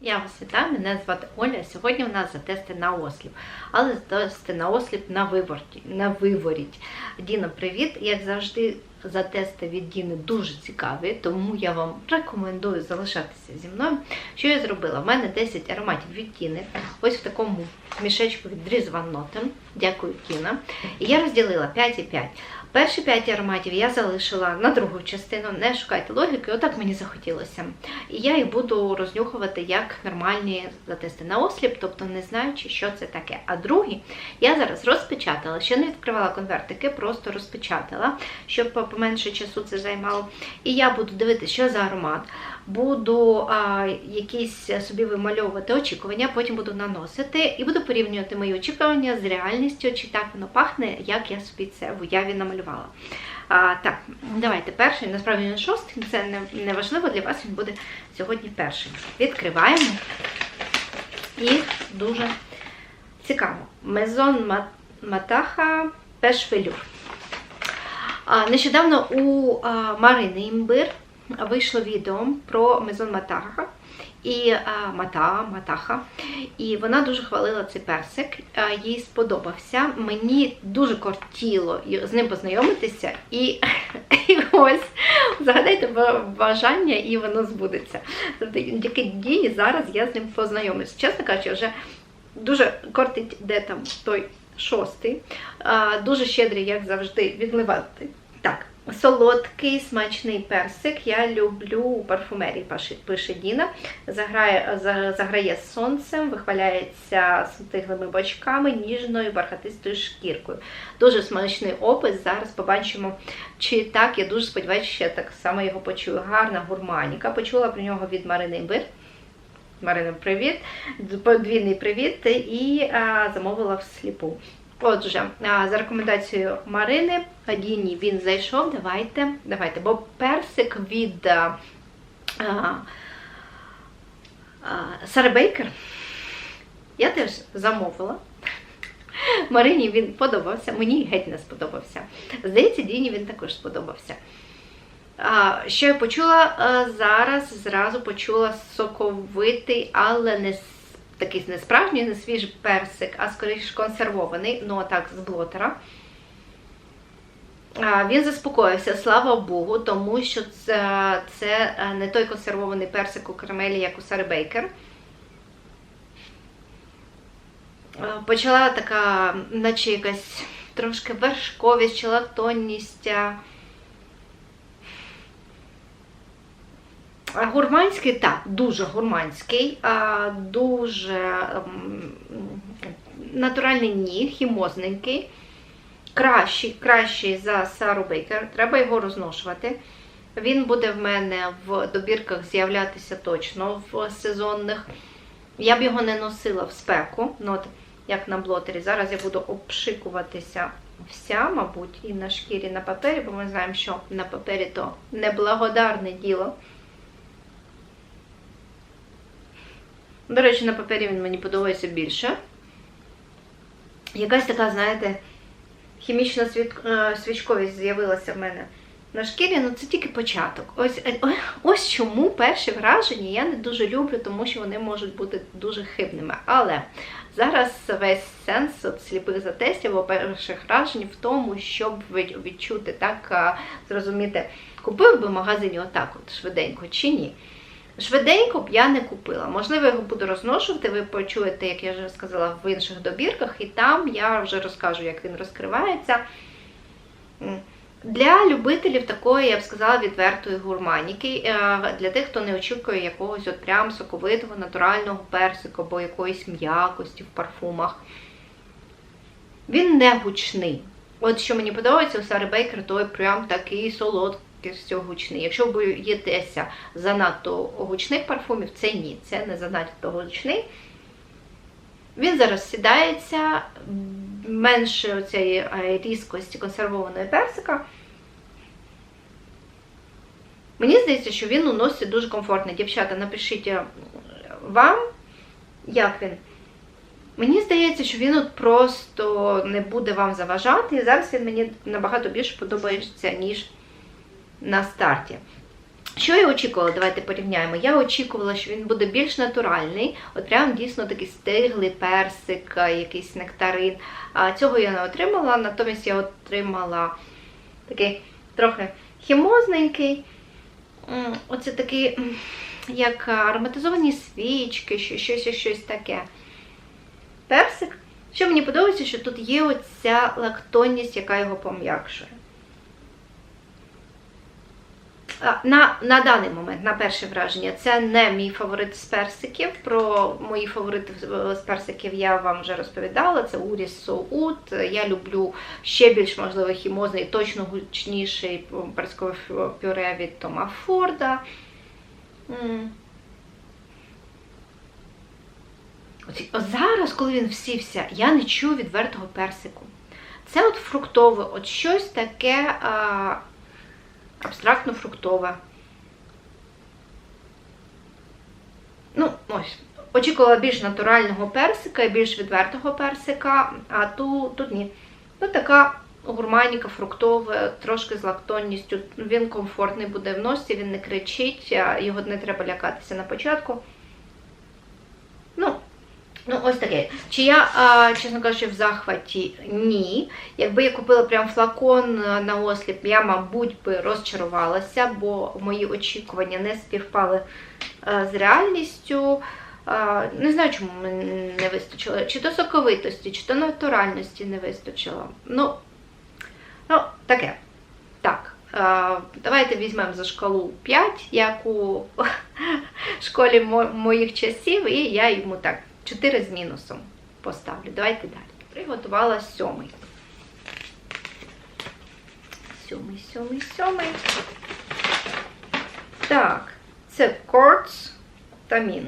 Я вас вітаю, мене звати Оля. Сьогодні у нас затести на осліп, але затести на осліп на виворті, на виворіть. Діна, привіт! Як завжди, затести від Діни дуже цікаві, тому я вам рекомендую залишатися зі мною. Що я зробила? У мене 10 ароматів від Діни. Ось в такому мішечку від Dries Дякую, Діна. І я розділила 5 і 5. Перші 5 ароматів я залишила на другу частину. Не шукайте логіки, отак мені захотілося. І я їх буду рознюхувати як нормальні затести на осліп, тобто не знаючи, що це таке. А другі я зараз розпечатала, ще не відкривала конвертики, просто розпечатала, щоб поменше часу це займало. І я буду дивитися, що за аромат. Буду а, якісь собі вимальовувати очікування, потім буду наносити і буду порівнювати мої очікування з реальністю, чи так воно пахне, як я собі це в уяві намалювала. А, Так, давайте перший, насправді він шостий, це не, не важливо для вас, він буде сьогодні перший. Відкриваємо. І дуже цікаво. Мезон Матаха Пешвелюр. Нещодавно у Марини Імбир вийшло відео про Мезон Матаха і а, Мата, Матаха. І вона дуже хвалила цей персик. А, їй сподобався. Мені дуже кортіло з ним познайомитися. І, і ось загадайте бажання, і воно збудеться. Завдяки дії зараз я з ним познайомлюсь. Чесно кажучи, вже дуже кортить, де там той шостий. А, дуже щедрий, як завжди, відливати. Так. Солодкий смачний персик. Я люблю у парфумерії, пише Діна. Заграє, заграє сонцем, вихваляється стиглими бочками, ніжною бархатистою шкіркою. Дуже смачний опис. Зараз побачимо, чи так. Я дуже сподіваюся, що я так само його почую. Гарна гурманіка. Почула про нього від Марини Імбир. Марина, привіт, подвійний привіт, і а, замовила всліпу. Отже, за рекомендацією Марини, Діні він зайшов. Давайте, давайте, бо персик від а, а, Сари Бейкер я теж замовила. Марині він подобався, мені геть не сподобався. Здається, Діні він також сподобався. А, Що я почула зараз, зразу почула соковитий, але не такий не справжній, не свіжий персик, а скоріш консервований, ну так, з блотера. Він заспокоївся, слава Богу, тому що це це не той консервований персик у карамелі, як у Сари Бейкер. Почала така, наче якась трошки вершковість чи лактонність. Гурманський, так, дуже гурманський, дуже ем, натуральний ні, хімозненький, кращий кращий за Сару Бейкер. Треба його розношувати. Він буде в мене в добірках з'являтися точно в сезонних. Я б його не носила в спеку, ну от як на блотері. Зараз я буду обшикуватися вся, мабуть, і на шкірі, на папері, бо ми знаємо, що на папері то неблагодарне діло. До речі, на папері він мені подобається більше. Якась така, знаєте, хімічна е, свічковість з'явилася в мене на шкірі, ну це тільки початок. Ось е, ось чому перші враження я не дуже люблю, тому що вони можуть бути дуже хибними. Але зараз весь сенс от сліпих затестів або перших вражень в тому, щоб відчути так, зрозуміти, купив би в магазині отак от швиденько чи ні. Швиденько б я не купила. Можливо, його буду розношувати, ви почуєте, як я вже сказала, в інших добірках, і там я вже розкажу, як він розкривається. Для любителів такої, я б сказала, відвертої гурманіки, е, для тих, хто не очікує якогось от прям соковитого, натурального персику або якоїсь м'якості в парфумах. Він не гучний. От що мені подобається у Сари Бейкер, той прям такий солодкий гучний. Якщо ви боїтеся занадто гучних парфумів, це ні, це не занадто гучний. Він зараз сідається, менше цієї е, різкості консервованої персика. Мені здається, що він у носі дуже комфортний. Дівчата, напишіть е, вам, як він. Мені здається, що він от просто не буде вам заважати. І зараз він мені набагато більше подобається, ніж на старті. Що я очікувала? Давайте порівняємо. Я очікувала, що він буде більш натуральний, от прям дійсно такий стиглий персик, якийсь нектарин. А цього я не отримала, натомість я отримала такий трохи хімозненький. Оце такий, як ароматизовані свічки, щось щось таке. Персик. Що мені подобається, що тут є оця лактонність, яка його пом'якшує. На на даний момент, на перше враження, це не мій фаворит з персиків. Про мої фаворити з персиків я вам вже розповідала. Це Уріс Соут. Я люблю ще більш, можливо, хімозний, точно гучніший персикове пюре від Тома Форда. Зараз, коли він всівся, я не чую відвертого персику. Це от фруктове, от щось таке а, абстрактно-фруктове. Ну, ось. Очікувала більш натурального персика і більш відвертого персика, а тут, тут ні. Ну, така гурманіка фруктова, трошки з лактонністю. Він комфортний буде в носі, він не кричить, його не треба лякатися на початку. Ну, ось таке. Чи я, чесно кажучи, в захваті ні. Якби я купила прям флакон на осліп, я, мабуть, би розчарувалася, бо мої очікування не співпали з реальністю. Не знаю, чому не вистачило. Чи то соковитості, чи то натуральності не вистачило. Ну, ну таке. Так. Давайте візьмемо за шкалу 5, як у школі моїх часів, і я йому так 4 з мінусом поставлю. Давайте далі. Приготувала сьомий. Сьомий, сьомий, сьомий. Так, це Quartz Тамін.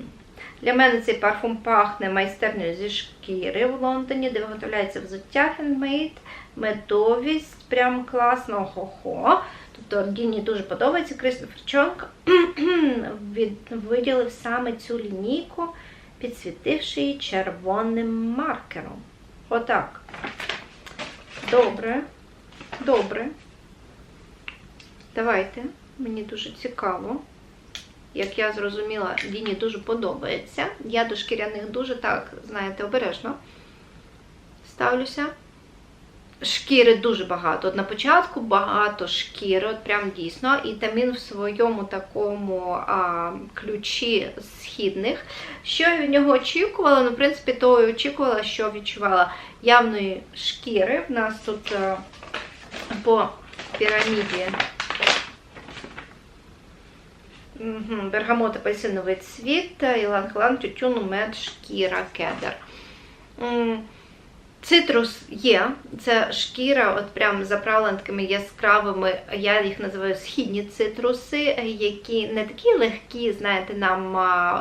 Для мене цей парфум пахне майстернею зі шкіри в Лондоні, де виготовляється взуття хендмейд, медовість, прям класно, хо-хо. Тобто Діні дуже подобається. Кристофер Чонг виділив саме цю лінійку підсвітивши її червоним маркером. Отак. Добре. Добре. Давайте. Мені дуже цікаво. Як я зрозуміла, Діні дуже подобається. Я до шкіряних дуже так, знаєте, обережно ставлюся. Шкіри дуже багато. От на початку багато шкіри, от прям дійсно. І тамін в своєму такому а, ключі східних. Що я від нього очікувала? Ну, в принципі, то і очікувала, що відчувала явної шкіри. В нас тут а, по піраміді угу, бергамот апельсиновий цвіт, іланг-лан, тютюн, мед, шкіра, кедр. Цитрус є, це шкіра, от прям заправлена такими яскравими, я їх називаю східні цитруси, які не такі легкі, знаєте, нам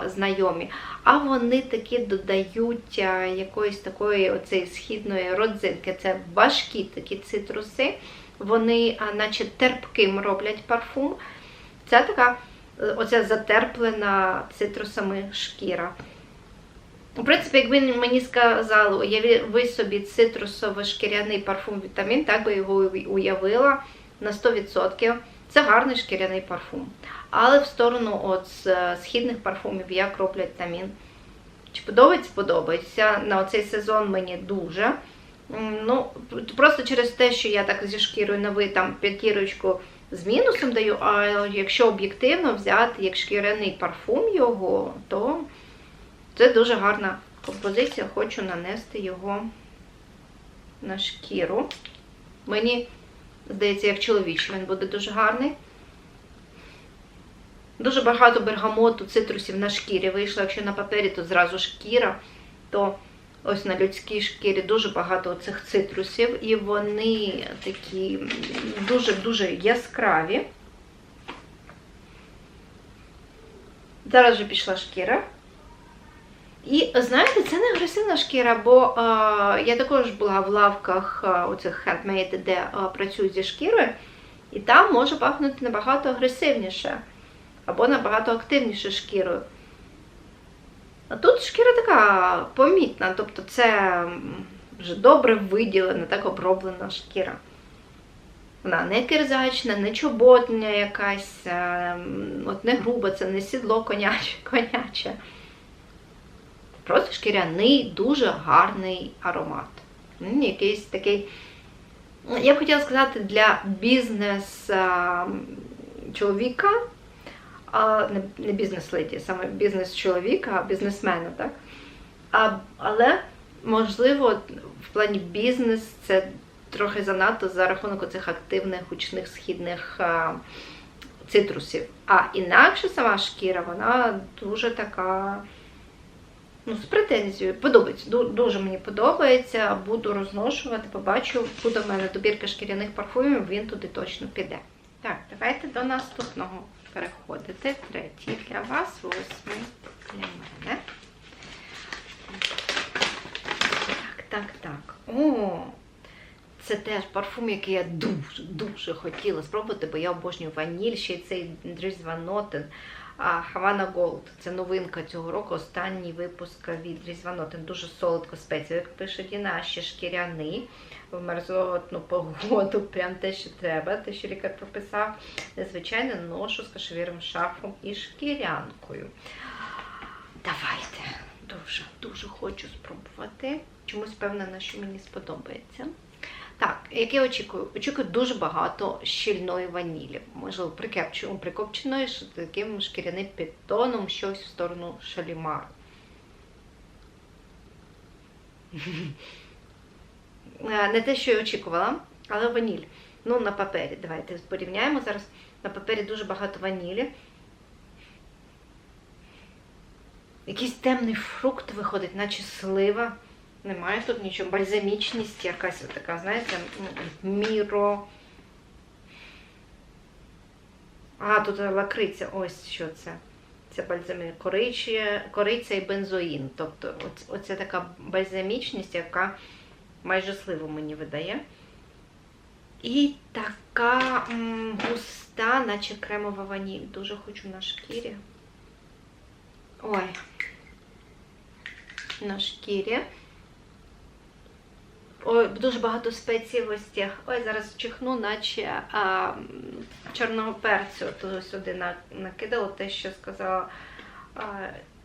знайомі, а вони такі додають якоїсь такої оцеї східної родзинки. Це важкі такі цитруси, вони, наче терпким роблять парфум. Це така оця затерплена цитрусами шкіра. У принципі, якби мені сказали, уяви собі цитрусово-шкіряний парфум вітамін, так би його уявила на 100%. Це гарний шкіряний парфум. Але в сторону от східних парфумів як роблять тамін. Чи подобається? Подобається. На оцей сезон мені дуже. Ну, Просто через те, що я так зі шкірою на ви там п'ятірочку з мінусом даю, а якщо об'єктивно взяти як шкіряний парфум його, то це дуже гарна композиція, хочу нанести його на шкіру. Мені здається, як чоловічий він буде дуже гарний. Дуже багато бергамоту, цитрусів на шкірі вийшло. Якщо на папері, то зразу шкіра, то ось на людській шкірі дуже багато цих цитрусів, і вони такі дуже-дуже яскраві. Зараз вже пішла шкіра. І знаєте, це не агресивна шкіра, бо е, я також була в лавках е, оцих хендмейд, де е, працюють зі шкірою, і там може пахнути набагато агресивніше або набагато активніше шкірою. А тут шкіра така помітна, тобто це вже добре виділена, так оброблена шкіра. Вона не кирзачна, не чоботня якась, е, от не груба, це не сідло коняче, коняче. Просто шкіряний, дуже гарний аромат. Якийсь такий, я б хотіла сказати, для бізнес-чоловіка, не, не бізнес-леді, саме бізнес-чоловіка, бізнесмена, так? Але, можливо, в плані бізнес це трохи занадто за рахунок оцих активних гучних східних цитрусів. А інакше сама шкіра, вона дуже така. Ну, з претензією. Подобається. Дуже мені подобається. Буду розношувати, побачу. Буде в мене добірка шкіряних парфумів, він туди точно піде. Так, давайте до наступного переходити. Третій для вас, восьмий для мене. Так, так, так. О, це теж парфум, який я дуже, дуже хотіла спробувати, бо я обожнюю ваніль, ще й цей Дрізва Нотен. Havana Gold. Це новинка цього року, останній випуск від Різдва Нотен. Дуже солодко спеція. Як пише Діна, ще шкіряний. В мерзотну погоду, прям те, що треба, те, що лікар прописав. Незвичайно ношу з кашевірим шарфом і шкірянкою. Давайте. Дуже, дуже хочу спробувати. Чомусь впевнена, що мені сподобається. Так, як я очікую? Очікую дуже багато щільної ванілі. Можливо, прикопченої таким шкіряним підтоном, щось в сторону шалімару. Е, Не те, що я очікувала, але ваніль. Ну, на папері. Давайте порівняємо зараз. На папері дуже багато ванілі. Якийсь темний фрукт виходить, наче слива. Немає тут нічого. Бальзамічність якась така, знаєте, міро. А, тут лакриця, ось що це. Це бальзамі... коричі... кориця і бензоїн. Тобто оц... оце така бальзамічність, яка майже сливу мені видає. І така м, густа, наче кремова ваніль. Дуже хочу на шкірі. Ой. На шкірі. Ой, дуже багато спецівості. Ой, зараз чихну, наче а, чорного перцю. То сюди накидала те, що сказала а,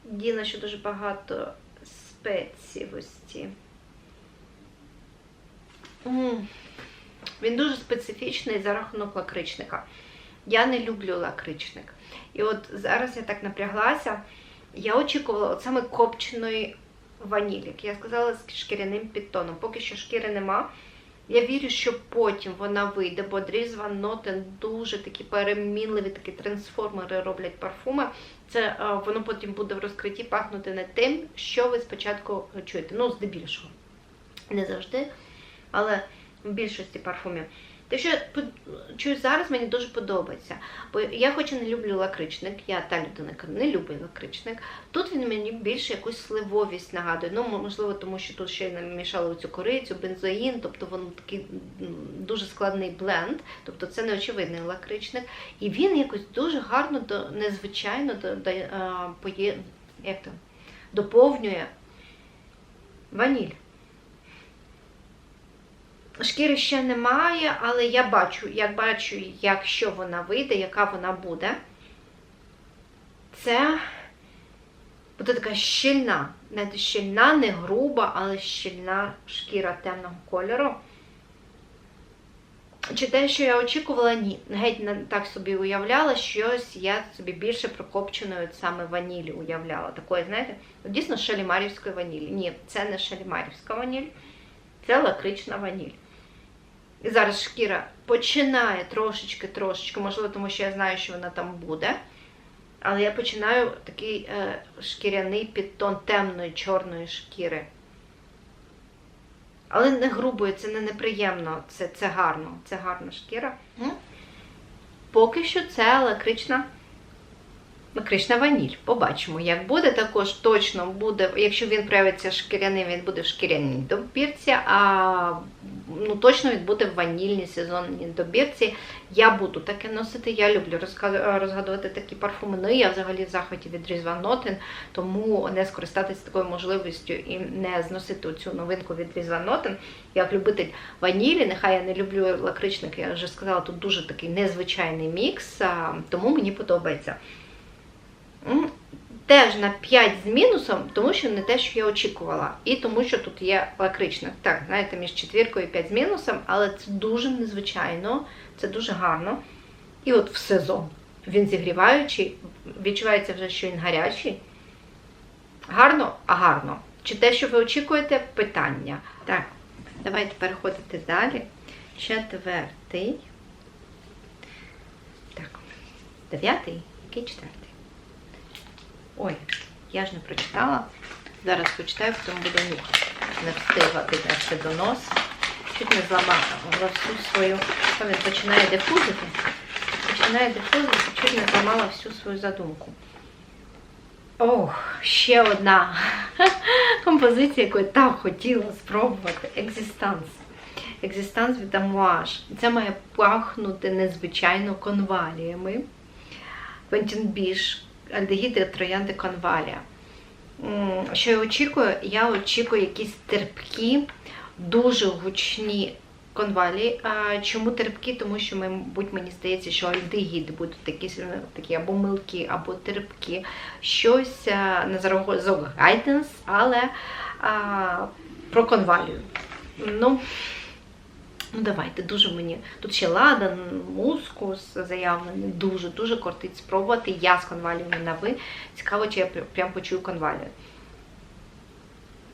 Діна, що дуже багато. М. Він дуже специфічний за рахунок лакричника. Я не люблю лакричник. І от зараз я так напряглася. Я очікувала от саме копченої ванілі, як я сказала, з шкіряним підтоном. Поки що шкіри нема. Я вірю, що потім вона вийде, бо Ван Нотен дуже такі перемінливі, такі трансформери роблять парфуми. Це е, воно потім буде в розкритті пахнути не тим, що ви спочатку чуєте. Ну, здебільшого. Не завжди, але в більшості парфумів. Те, що чую зараз, мені дуже подобається. Бо я хоч і не люблю лакричник, я та людина, яка не любить лакричник. Тут він мені більше якусь сливовість нагадує. Ну, можливо, тому що тут ще й намішали цю корицю, бензоїн, тобто воно такий дуже складний бленд, тобто це не очевидний лакричник. І він якось дуже гарно, незвичайно до, до, поє, як то, доповнює ваніль. Шкіри ще немає, але я бачу, я бачу, якщо вона вийде, яка вона буде. Це буде така щільна, навіть щільна, не груба, але щільна шкіра темного кольору. Чи те, що я очікувала, ні. Геть так собі уявляла, щось я собі більше прокопченої саме ванілі уявляла. Такої, знаєте, ну, дійсно шалімарівської ванілі. Ні, це не шалімарівська ваніль, це лакрична ваніль. І зараз шкіра починає трошечки-трошечки, можливо, тому що я знаю, що вона там буде. Але я починаю такий е, шкіряний підтон темної чорної шкіри. Але не грубою, це не неприємно, це, це гарно, це гарна шкіра. Поки що це лакрична, лакрична ваніль. Побачимо, як буде. Також точно буде, якщо він проявиться шкіряним, він буде в шкіряній добірці, а ну, точно він буде в ванільній сезонній добірці. Я буду таке носити. Я люблю розгадувати такі парфуми. Ну я взагалі в захваті від Різдва Нотин, тому не скористатися такою можливістю і не зносити цю новинку від Різдва Нотин. Як любитель ванілі, нехай я не люблю лакричник, я вже сказала, тут дуже такий незвичайний мікс, тому мені подобається. Теж на 5 з мінусом, тому що не те, що я очікувала. І тому, що тут є лакричник. Так, знаєте, між четвіркою і 5 з мінусом, але це дуже незвичайно, це дуже гарно. І от в сезон він зігріваючий, відчувається вже, що він гарячий. Гарно, а гарно. Чи те, що ви очікуєте, питання. Так, давайте переходити далі. Четвертий. Так, дев'ятий, який четвертий? Ой, я ж не прочитала. Зараз почитаю, потім буду нюхати. Не встигла піднести до носа. Чуть не зламала всю свою. Він починає дифузити. Починає дифузити, чуть не зламала всю свою задумку. Ох, ще одна композиція, яку я так хотіла спробувати. Екзистанс. Екзистанс від Амуаж. Це має пахнути незвичайно конваліями. Квентін Біш, альдегіди троянди конвалія. Що я очікую? Я очікую якісь терпкі, дуже гучні конвалії. Чому терпкі? Тому що, мабуть, мені здається, що альдегіди будуть такі, такі або милкі, або терпкі. Щось а, на зразок гайденс, але а, про конвалію. Ну, Ну, давайте, дуже мені. Тут ще ладан, мускус заявлений, дуже, дуже кортить спробувати. Я з конваліями на ви. Цікаво, чи я прям почую конвалію.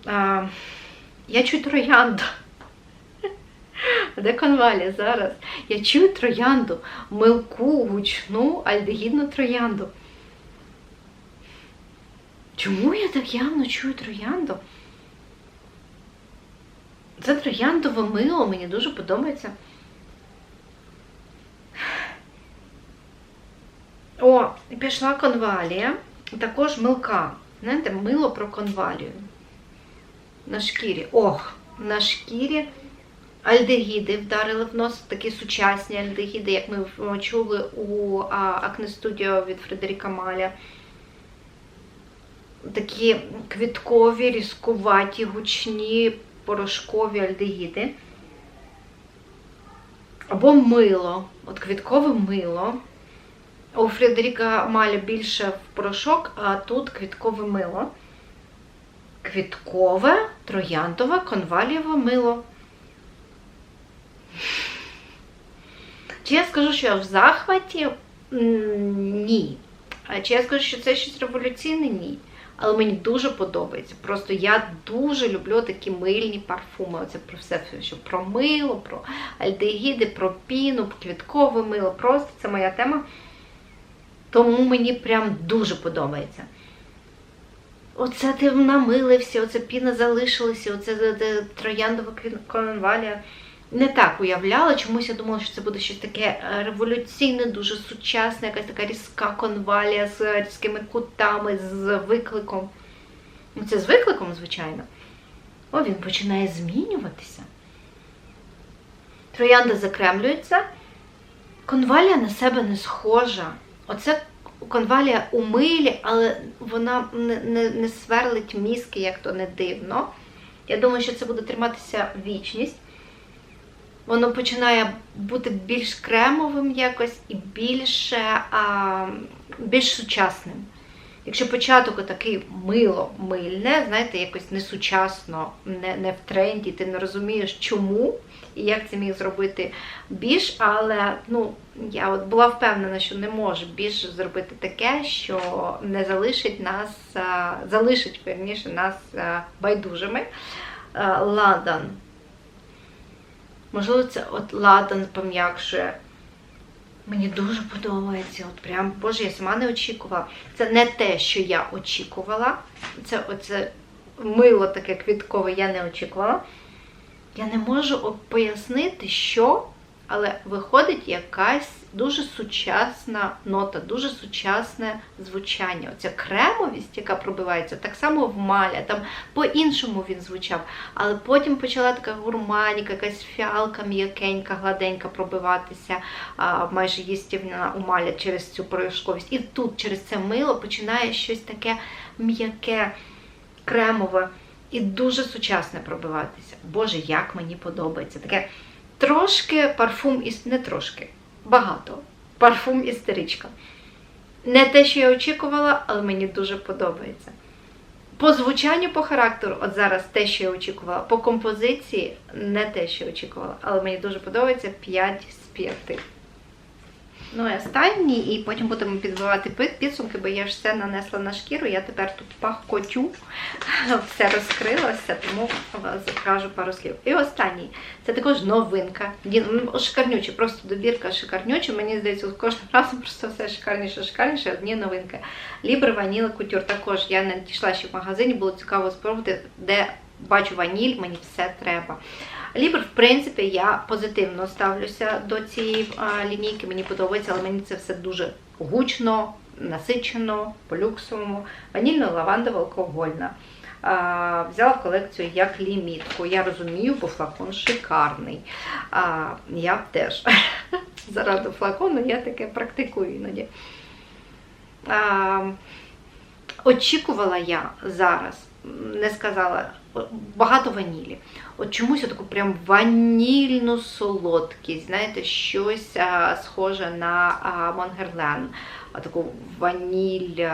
А, я чую троянду. Де конвалія зараз? Я чую троянду, милку, гучну, альдегідну троянду. Чому я так явно чую троянду? Це трояндове мило, мені дуже подобається. О, пішла конвалія. Також милка. Знаєте, мило про конвалію. На шкірі. Ох, на шкірі альдегіди вдарили в нос, такі сучасні альдегіди, як ми чули у Акне Studio від Фредеріка Маля. Такі квіткові, різкуваті, гучні, порошкові альдегіди. Або мило. От квіткове мило. У Фредеріка Маля більше в порошок, а тут квіткове мило. Квіткове, трояндове, конвалієве мило. Чи я скажу, що я в захваті? Ні. А чи я скажу, що це щось революційне? Ні. Але мені дуже подобається. Просто я дуже люблю такі мильні парфуми. Оце про все, що про мило, про альдегіди, про піну, квіткове мило. Просто це моя тема. Тому мені прям дуже подобається. Оце ти намилився, оце піна залишилася, оце де- де трояндова конвалія. Не так уявляла, чомусь я думала, що це буде щось таке е, революційне, дуже сучасне, якась така різка конвалія з різкими кутами, з викликом. Ну, це з викликом, звичайно. О, він починає змінюватися. Троянда закремлюється. Конвалія на себе не схожа. Оце конвалія у милі, але вона не, не, не сверлить мізки, як то не дивно. Я думаю, що це буде триматися вічність. Воно починає бути більш кремовим якось і більше, а, більш сучасним. Якщо початок такий мило мильне, знаєте, якось несучасно, не, не в тренді, ти не розумієш, чому і як це міг зробити біж, але ну, я от була впевнена, що не може біж зробити таке, що не залишить нас, залишить верніше нас байдужими. Ладан. Можливо, це от ладан пом'якшує. Мені дуже подобається. От прям, Боже, я сама не очікувала. Це не те, що я очікувала. Це оце мило таке квіткове я не очікувала. Я не можу пояснити, що, але виходить якась дуже сучасна нота, дуже сучасне звучання. Оця кремовість, яка пробивається, так само в маля, там по-іншому він звучав. Але потім почала така гурманіка, якась фіалка м'якенька, гладенька пробиватися, майже їстівна у маля через цю порошковість. І тут через це мило починає щось таке м'яке, кремове і дуже сучасне пробиватися. Боже, як мені подобається. Таке трошки парфум іс... не трошки, багато. Парфум істеричка. Не те, що я очікувала, але мені дуже подобається. По звучанню, по характеру, от зараз те, що я очікувала, по композиції не те, що я очікувала, але мені дуже подобається 5 з 5. Ну і останній, і потім будемо підбивати підсумки, бо я ж все нанесла на шкіру, я тепер тут пахкотю, все розкрилося, тому кажу пару слів. І останній, це також новинка. Ну, просто добірка шикарнюча. Мені здається, кожного разу просто все шикарніше, шикарніше, одні новинки. Лібр Ваніла Кутюр. Також я не дійшла ще в магазині, було цікаво спробувати, де бачу ваніль, мені все треба. Лібр, в принципі, я позитивно ставлюся до цієї лінійки. Мені подобається, але мені це все дуже гучно, насичено, по-люксовому. Ванільно-лавандова алкогольна. Взяла в колекцію як лімітку. Я розумію, бо флакон шикарний. Я теж заради флакону я таке практикую іноді. Очікувала я зараз, не сказала, багато ванілі. От чомусь таку прям ванільну солодкість, знаєте, щось а, схоже на а, Монгерлен. А таку ваніль.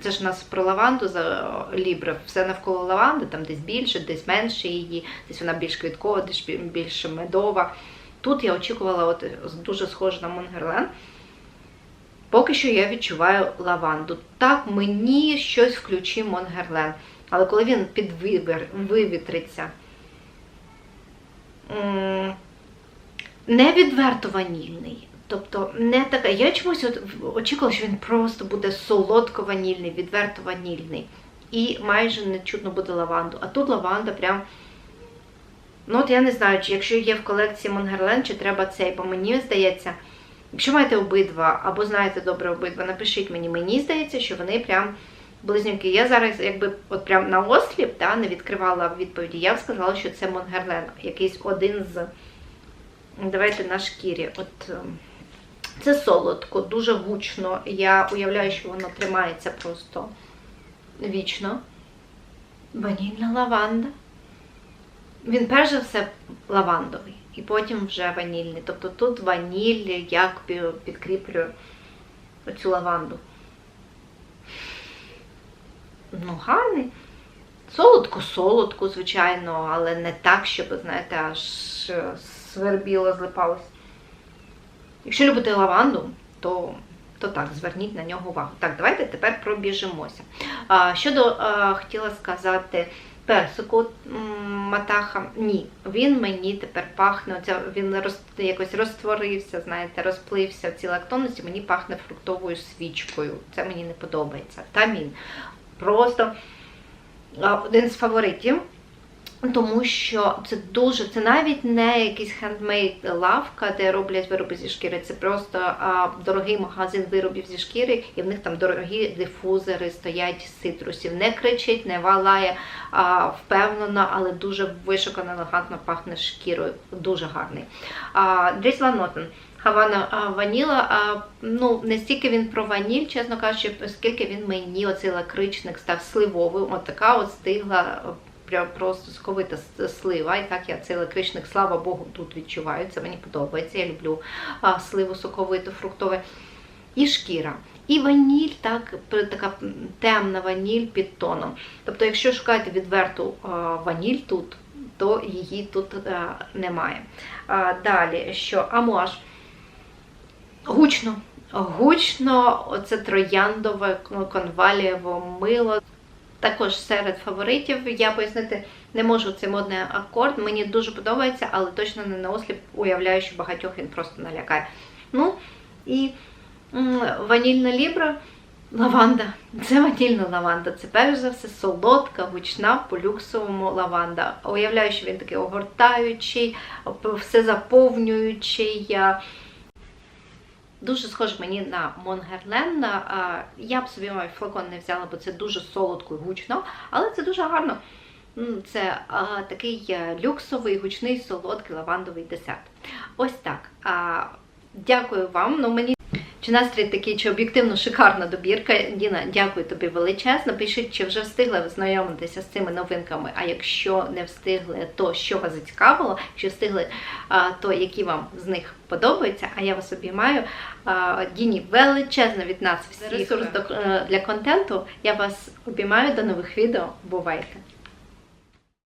Це ж у нас про лаванду за лібре, все навколо лаванди, там десь більше, десь менше її, десь вона більш квіткова, десь більше медова. Тут я очікувала от, дуже схоже на Монгерлен. Поки що я відчуваю лаванду. Так, мені щось включив Монгерлен. Але коли він підвибер, вивітриться, не відверто ванільний. Тобто не така. Я чомусь от очікувала, що він просто буде солодко-ванільний, відверто ванільний. І майже не чутно буде лаванду. А тут лаванда прям. Ну, от я не знаю, чи якщо є в колекції Монгерлен, чи треба цей, бо мені здається, якщо маєте обидва або знаєте добре обидва, напишіть мені. Мені здається, що вони прям близнюки. Я зараз, якби от прям на осліп, да, не відкривала відповіді. Я б сказала, що це Монгерлен, якийсь один з. Давайте на шкірі. От ем, це солодко, дуже гучно. Я уявляю, що воно тримається просто вічно. Ванільна лаванда. Він перш за все лавандовий, і потім вже ванільний. Тобто тут ваніль як пі- підкріплює оцю лаванду. Ну, гарний. Солодко-солодко, звичайно, але не так, щоб, знаєте, аж е, свербіло, злипалось. Якщо любите лаванду, то, то так, зверніть на нього увагу. Так, давайте тепер пробіжимося. А, щодо, а, хотіла сказати, персику матаха, ні, він мені тепер пахне, оця, він роз, якось розтворився, знаєте, розплився в цій лактонності, мені пахне фруктовою свічкою. Це мені не подобається. Тамін. Просто один з фаворитів. Тому що це дуже, це навіть не якийсь хендмейд лавка, де роблять вироби зі шкіри. Це просто а, дорогий магазин виробів зі шкіри, і в них там дорогі дифузори стоять з цитрусів. Не кричить, не валає, а, впевнено, але дуже вишукано, елегантно пахне шкірою. Дуже гарний. А, Дріс Ван А, Ваніла, ну не стільки він про ваніль, чесно кажучи, скільки він мені оцей лакричник став сливовий. От така от стигла просто соковита слива. І так я цей лакричник, слава Богу, тут відчуваю. Це мені подобається. Я люблю а, сливу соковиту, фруктове. І шкіра. І ваніль, так, така темна ваніль під тоном. Тобто, якщо шукаєте відверту ваніль тут, то її тут а, немає. Далі, що амуаж. Гучно. Гучно, оце трояндове конвалієво мило. Також серед фаворитів я пояснити не можу цей модний акорд. Мені дуже подобається, але точно не на осліп уявляю, що багатьох він просто налякає. Ну і ванільна лібра. Лаванда. Це ванільна лаванда. Це перш за все солодка, гучна по люксовому лаванда. Уявляю, що він такий огортаючий, все заповнюючий. Дуже схож мені на Монгерлен. Я б собі мабуть, флакон не взяла, бо це дуже солодко і гучно, але це дуже гарно. Це а, такий е, люксовий, гучний, солодкий лавандовий десерт. Ось так. А, дякую вам. Ну, мені чи настрій такий, чи об'єктивно шикарна добірка. Діна, дякую тобі величезно. Пишіть, чи вже встигли знайомитися з цими новинками. А якщо не встигли, то що вас зацікавило? Якщо встигли, то які вам з них подобаються. А я вас обіймаю. Діні, величезно від нас всіх ресурс е, для контенту. Я вас обіймаю до нових відео. Бувайте!